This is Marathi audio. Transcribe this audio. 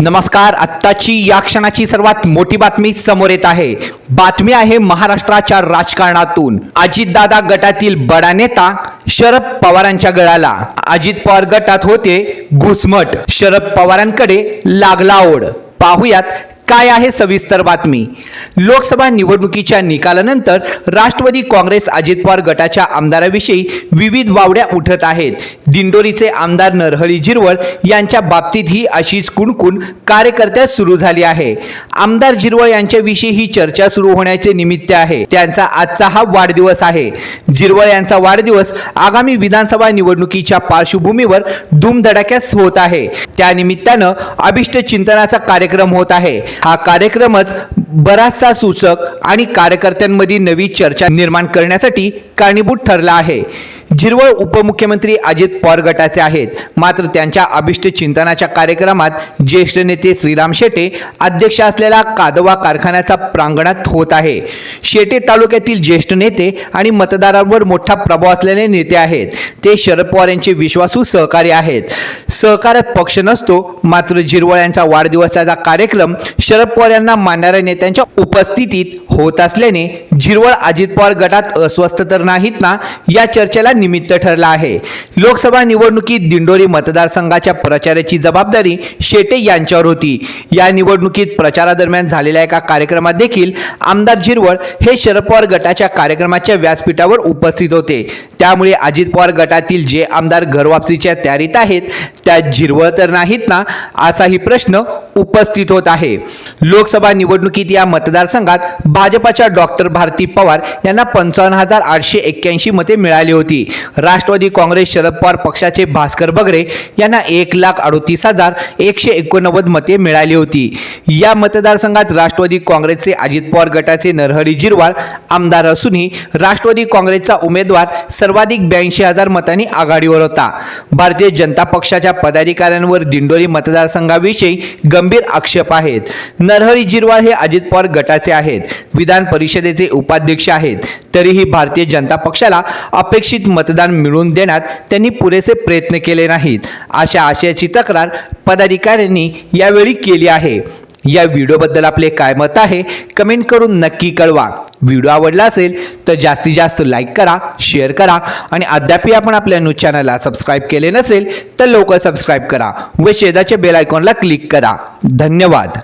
नमस्कार आत्ताची या क्षणाची सर्वात मोठी बातमी समोर येत आहे. बातमी आहे महाराष्ट्राच्या राजकारणातून. अजितदादा गटातील बडा नेता शरद पवारांच्या गळाला अजित पवार गटात होते घुसमट. शरद पवारांकडे लागला ओढ. पाहुयात काय आहे सविस्तर बातमी? लोकसभा निवडणुकीच्या निकालानंतर राष्ट्रवादी काँग्रेस अजित पवार गटाच्या आमदाराविषयी विविध वावड्या उठत आहेत. दिंडोरीचे आमदार नरहरी झिरवळ यांच्या बाबतीत ही अशीच कुणकुण कार्यकर्त्यात सुरू झाली आहे. आमदार झिरवळ यांच्याविषयी ही चर्चा सुरू होण्याचे निमित्त आहे. त्यांचा आजचा हा वाढदिवस आहे. झिरवळ यांचा वाढदिवस आगामी विधानसभा निवडणुकीच्या पार्श्वभूमीवर धूमधडाक्यात होत आहे. त्यानिमित्तानं अभिष्ट चिंतनाचा कार्यक्रम होत आहे. हा कार्यक्रमच बराचसा सूचक आणि कार्यकर्त्यांमध्ये नवी चर्चा निर्माण करण्यासाठी कारणीभूत ठरला आहे. झिरवळ उपमुख्यमंत्री अजित पवार गटाचे आहेत. मात्र त्यांच्या अभिष्ट चिंतनाच्या कार्यक्रमात ज्येष्ठ नेते श्रीराम शेटे अध्यक्ष असलेला कादवा कारखान्याचा प्रांगणात होत आहे. शेटे तालुक्यातील ज्येष्ठ नेते आणि मतदारांवर मोठा प्रभाव असलेले नेते आहेत. ते शरद पवार यांचे विश्वासू सहकारी आहेत. सहकारात पक्ष नसतो मात्र झिरवळ यांचा वाढदिवसाचा कार्यक्रम शरद पवार यांना मानणाऱ्या नेत्यांच्या उपस्थितीत होत असल्याने झिरवळ अजित पवार गटात अस्वस्थ तर नाहीत ना या चर्चेला निमित्त ठरला आहे. लोकसभा निवडणुकीत दिंडोरी मतदारसंघाच्या प्रचाराची जबाबदारी शेटे यांच्यावर होती. या निवडणुकीत प्रचारादरम्यान झालेल्या एका कार्यक्रमात देखील आमदार झिरवळ हे शरद पवार गटाच्या कार्यक्रमाच्या व्यासपीठावर उपस्थित होते. त्यामुळे अजित पवार गटातील जे आमदार घरवापसीच्या तयारीत आहेत त्या झिरवळ तर नाहीत ना असाही प्रश्न उपस्थित होत आहे. लोकसभा निवडणुकीत या मतदारसंघात भाजपाच्या डॉक्टर भारती पवार यांना पंचावन्न हजार आठशे एक्क्याऐंशी मते मिळाली होती. राष्ट्रवादी काँग्रेस शरद पवार पक्षाचे भास्कर बगरे यांना एक लाख अडोतीस हजार एकशे एकोणनव्वद मते मिळाली होती. या मतदारसंघात राष्ट्रवादी काँग्रेसचे अजित पवार गटाचे नरहरी जिरवाळ आमदार असूनही राष्ट्रवादी काँग्रेसचा उमेदवार सर्वाधिक ब्याऐंशी हजार मतांनी आघाडीवर होता. भारतीय जनता पक्षाच्या पदाधिकाऱ्यांवर दिंडोरी मतदारसंघाविषयी गंभीर आक्षेप आहेत. नरहरी जिरवाळ हे अजित पवार गटाचे आहेत. विधान परिषदेचे उपाध्यक्ष आहेत. तरीही भारतीय जनता पक्षाला अपेक्षित मतदान मिळवून देण्यात त्यांनी पुरेसे प्रयत्न केले नाहीत. अशा आशयाची तक्रार पदाधिकाऱ्यांनी यावेळी केली आहे. या व्हिडिओबद्दल आपले काय मत आहे कमेंट करून नक्की कळवा. व्हिडिओ आवडला असेल तर जास्तीत जास्त लाईक करा शेअर करा आणि अद्यापही आपण आपल्या न्यूज चॅनलला सबस्क्राईब केले नसेल तर लवकर सबस्क्राईब करा व शेजाच्या बेल आयकॉनला क्लिक करा. धन्यवाद.